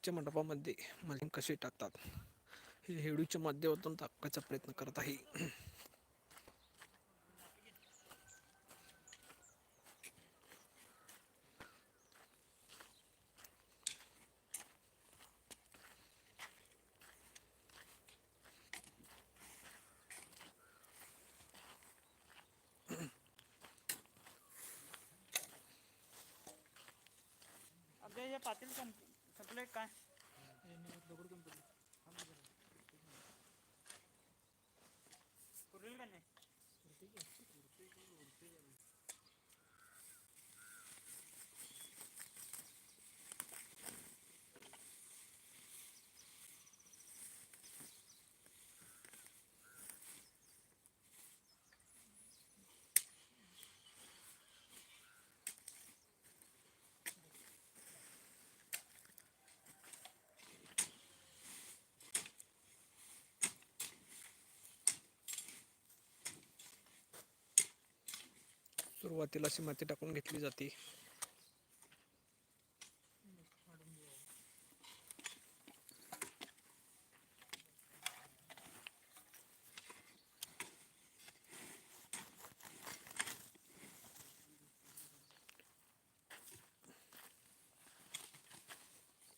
प्लास्टिकच्या मंडपामध्ये मलिंग कसे टाकतात? हे हेडूच्या माध्यमातून टाकण्याचा प्रयत्न करत आहे. पाटील संपले काय? पुरेल का नाही? सुरुवातीला अशी माती टाकून घेतली जाते.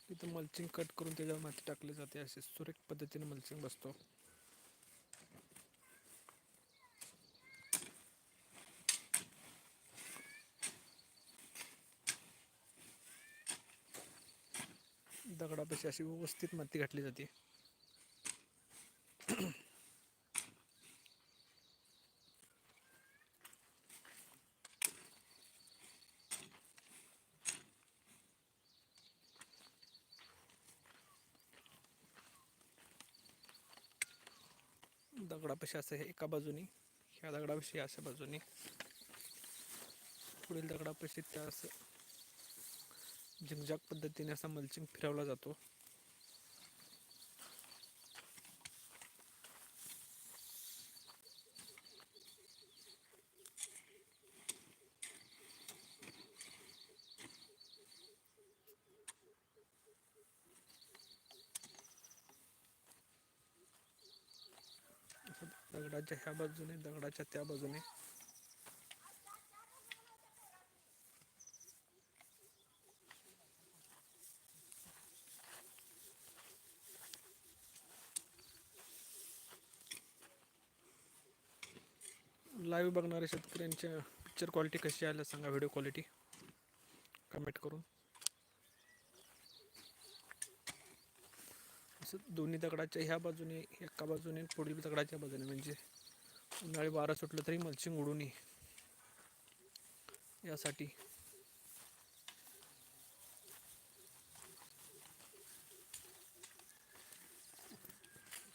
तिथं मल्चिंग कट करून त्याच्यावर माती टाकली जाते. असे सुरेख पद्धतीने मल्चिंग बसतो. दगडापाशी अशी व्यवस्थित माती घातली जाते. दगडापाशी असं हे एका बाजूनी ह्या दगडापाशी अशा बाजूनी. पुढील दगडापाशी त्या असं झिगझॅग पद्धतीने असा मल्चिंग फिरवला जातो. दगडाच्या ह्या बाजूने दगडाच्या त्या बाजूने. लाईव्ह बघणाऱ्या शेतकऱ्यांच्या पिक्चर क्वालिटी कशी आल्या सांगा व्हिडिओ क्वालिटी कमेंट करून. असं दोन्ही दगडाच्या ह्या बाजूने एका बाजूने पुढील दगडाच्या बाजूने म्हणजे उन्हाळी वारा सुटलं तरी मल्चिंग उडू नये यासाठी.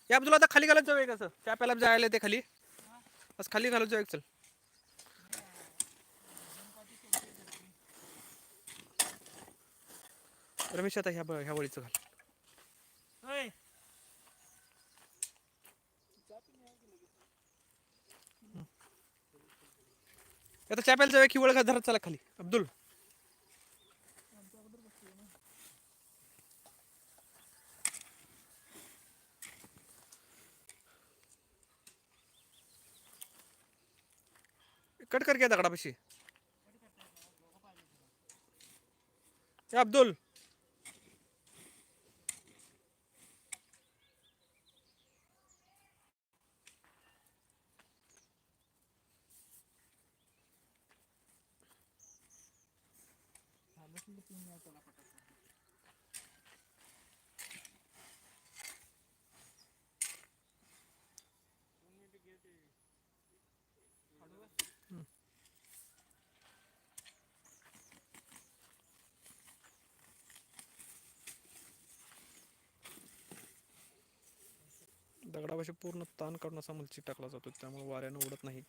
या बाजूला आता खाली घालत जाऊ कसं त्या प्याला जायला ते खाली. बस खाली घालत जाऊ चल. रमेश आता ह्या ह्या वळीचं घाल. आता चॅपेल जाऊया की वळ धरत चला खाली. अब्दुल. कट कर घ्या दगडापाशी. अब्दुल अब्दुल. दगडापाशी पूर्ण ताण काढून असा मलची टाकला जातो त्यामुळे वाऱ्यानं उडत नाही.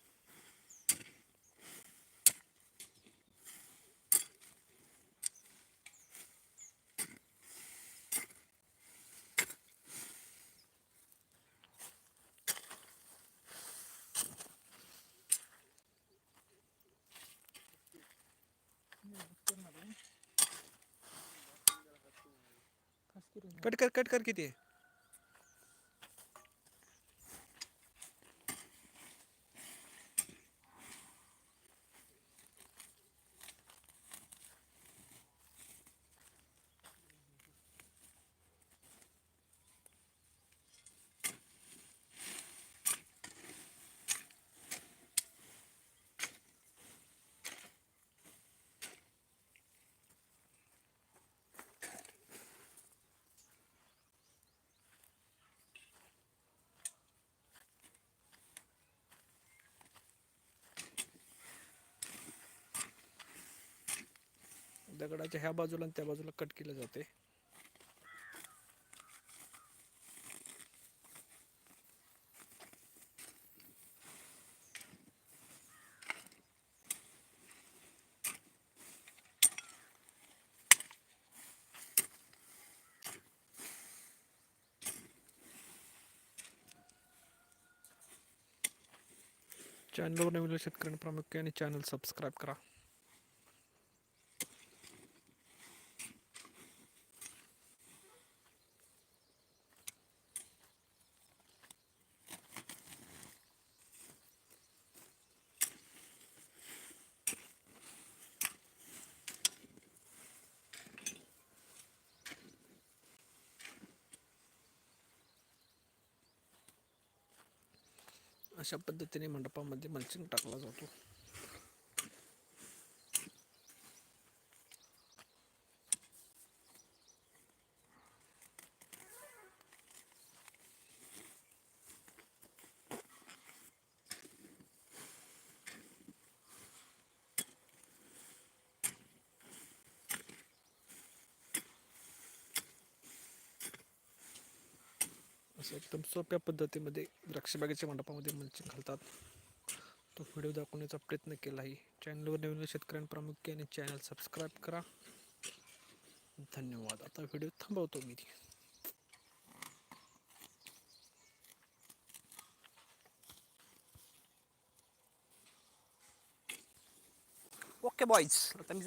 कट कर कट कर किती आहे? दगडाच्या ह्या बाजूला आणि त्या बाजूला कट केलं जाते. चॅनलवर नवीन शेतकऱ्यांनी प्रामुख्याने चॅनल सबस्क्राईब करा. अशा पद्धतीने मंडपामध्ये मल्चिंग टाकला जातो. असं एकदम सोप्या पद्धतीमध्ये द्राक्षबागेच्या मंडपामध्ये मल्चिंग घालतात. तो व्हिडिओ दाखवण्याचा प्रयत्न केला आहे चॅनलवर नवीन शेतकऱ्यांना प्रामुख्याने चॅनल सबस्क्राईब करा. धन्यवाद. आता व्हिडिओ थांबवतो मी. ओके बॉईज आता मी